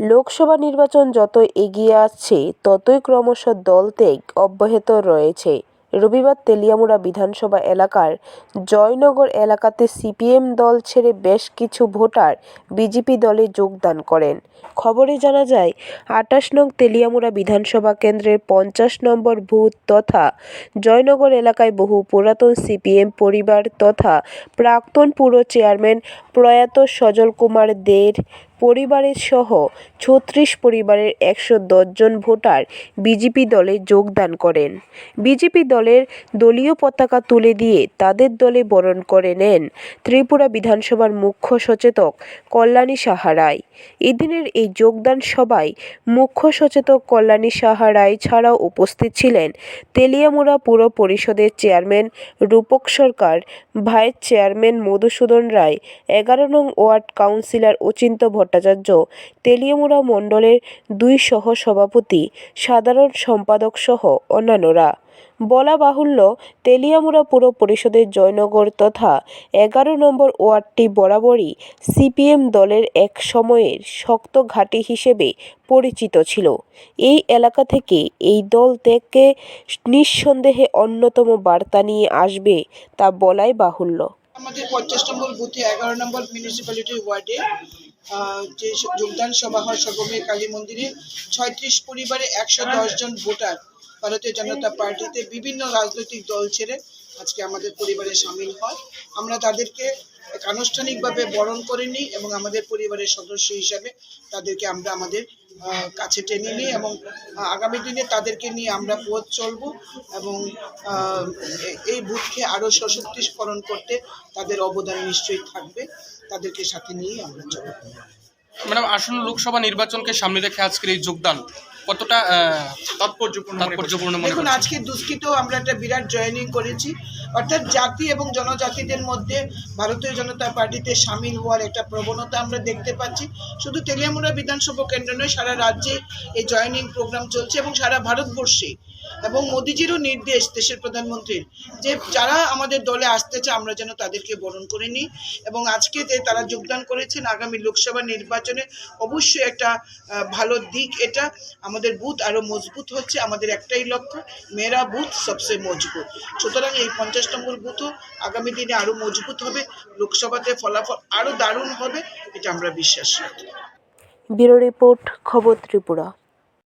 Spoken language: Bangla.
লোকসভা নির্বাচন যত এগিয়ে আসছে, ততই ক্রমশ দলত্যাগ অব্যাহত রয়েছে। রবিবার তেলিয়ামুড়া বিধানসভা এলাকার জয়নগর এলাকাতে সিপিএম দল ছেড়ে বেশ কিছু ভোটার বিজেপি দলে যোগদান করেন। খবরে জানা যায়, আটাশ নং তেলিয়ামুড়া বিধানসভা কেন্দ্রের পঞ্চাশ নম্বর ভূত তথা জয়নগর এলাকায় বহু পুরাতন সিপিএম পরিবার তথা প্রাক্তন পুর চেয়ারম্যান প্রয়াত সজল কুমার দের পরিবারের সহ ছত্রিশ পরিবারের একশো জন ভোটার বিজেপি দলে যোগদান করেন। বিজেপি দলের দলীয় পতাকা তুলে দিয়ে তাদের দলে বরণ করে নেন ত্রিপুরা বিধানসভার মুখ্য সচেতক কল্যাণী সাহা রায়। এদিনের এই যোগদান সভায় মুখ্য সচেতক কল্যাণী সাহা রায় ছাড়াও উপস্থিত ছিলেন তেলিয়ামুড়া পুর পরিষদের chairman Rupak Sarkar, vice chairman Madhusudan Roy, এগারো নং ওয়ার্ড কাউন্সিলর অচিন্ত ভট্টাচার্য, তেলিয়ামুড়া মণ্ডলের দুই সহ সভাপতি সাধারণ সম্পাদক সহ অন্যান্যরা। বলা বাহুল্য, তেলিয়ামুড়া পুর পরিষদের জয়নগর তথা এগারো নম্বর ওয়ার্ডটি বরাবরই সিপিএম দলের এক সময়ের শক্ত ঘাঁটি হিসেবে পরিচিত ছিল। এই এলাকা থেকে এই দল ত্যাগকে নিঃসন্দেহে অন্যতম বার্তা নিয়ে আসবে তা বলাই বাহুল্য। আমাদের পঞ্চাশ নম্বর বুথে এগারো নম্বর মিউনিসিপ্যালিটি ওয়ার্ডে যে যোগদান সভা হয় সর্বমেয় কালী মন্দিরে, ছয়ত্রিশ পরিবারে একশো দশ জন ভোটার ভারতীয় জনতা পার্টিতে বিভিন্ন রাজনৈতিক দল ছেড়ে আজকে আমাদের পরিবারে সামিল হয়। আমরা তাদেরকে আনুষ্ঠানিকভাবে বরণ করে নিই এবং আমাদের পরিবারের সদস্য হিসাবে তাদেরকে আমরা আমাদের কাছে টেনে নিই এবং আগামী দিনে তাদেরকে নিয়ে আমরা পথ চলব এবং এই বুথকে আরও সশক্তিকরণ করতে তাদের অবদান নিশ্চয়ই থাকবে। তাদেরকে সাথে নিয়েই আমরা চলব। ম্যাডাম, আসন্ন লোকসভা নির্বাচনকে সামনে রেখে আজকের এই যোগদান। কতটা তাৎপর্যপূর্ণ তাৎপর্যপূর্ণ মনে দেখুন আজকে দুষ্কৃত আমরা একটা বিরাট জয়েনিং করেছি। অর্থাৎ জাতি এবং জনজাতিদের মধ্যে ভারতীয় জনতা পার্টিতে সামিল হওয়ার একটা প্রবণতা আমরা দেখতে পাচ্ছি। শুধু তেলিয়ামুড়া বিধানসভা কেন্দ্র নয় সারা রাজ্যে এই জয়েনিং প্রোগ্রাম চলছে এবং সারা ভারতবর্ষে এবং মোদিজিরও নির্দেশ দেশের প্রধানমন্ত্রীর যে যারা আমাদের দলে আসতে চায়, আমরা যেন তাদেরকে বরণ করে নিই। এবং আজকে যে তারা যোগদান করেছেন আগামী লোকসভা নির্বাচনে অবশ্যই একটা ভালো দিক এটা। আমাদের বুথ আরও মজবুত হচ্ছে, আমাদের একটাই লক্ষ্য মেরা বুথ সবসে মজবুত। সুতরাং এই পঞ্চাশ নম্বর বুথও আগামী দিনে আরও মজবুত হবে, লোকসভাতে ফলাফল আরও দারুণ হবে, এটা আমরা বিশ্বাস রাখি। ব্যুরো রিপোর্ট, খবর ত্রিপুরা।